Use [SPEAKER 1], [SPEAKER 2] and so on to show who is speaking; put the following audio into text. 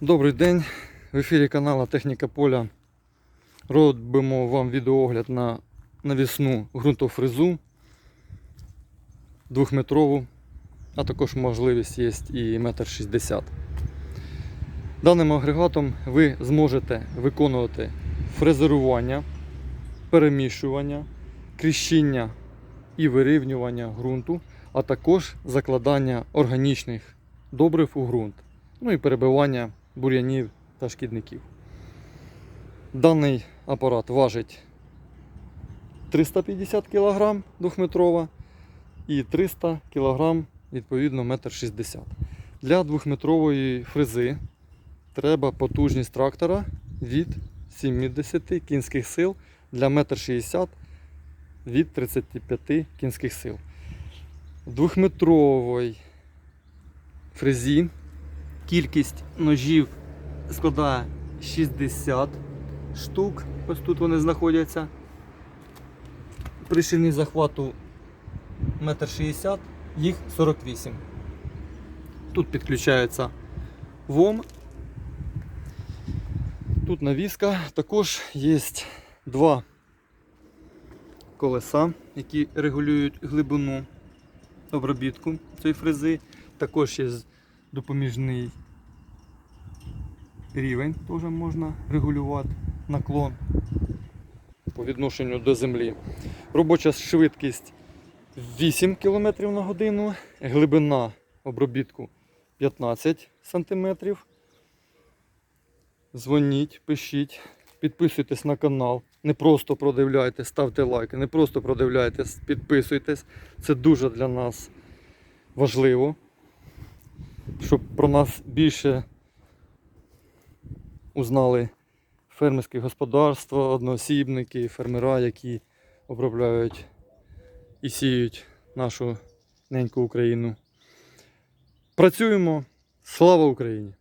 [SPEAKER 1] Добрий день. В ефірі каналу Техніка Поля. Робимо вам відеоогляд на навісну ґрунтофрезу двохметрову, а також можливість є і 1,60 м. Даним агрегатом ви зможете виконувати фрезерування, переміщування, кріщіння і вирівнювання ґрунту, а також закладання органічних добрив у ґрунт, ну і перебивання бур'янів та шкідників. Даний апарат важить 350 кг двохметрова і 300 кг відповідно 1,60 м. Для двохметрової фрези треба потужність трактора від 70 кінських сил для 1,60 м від 35 кінських сил. Двохметровій фрезі кількість ножів складає 60 штук. Ось тут вони знаходяться. При ширині захвату 1,60 м, їх 48. Тут підключається ВОМ. Тут навіска. Також є два колеса, які регулюють глибину обробітку цієї фрези. Також є допоміжний рівень, теж можна регулювати наклон по відношенню до землі. Робоча швидкість 8 км на годину, глибина обробітку 15 см. Дзвоніть, пишіть, підписуйтесь на канал. Не просто продивляйтесь, ставте лайки, не просто продивляйтесь, підписуйтесь. Це дуже для нас важливо, щоб про нас більше узнали фермерське господарство, одноосібники, фермера, які обробляють і сіють нашу неньку Україну. Працюємо. Слава Україні!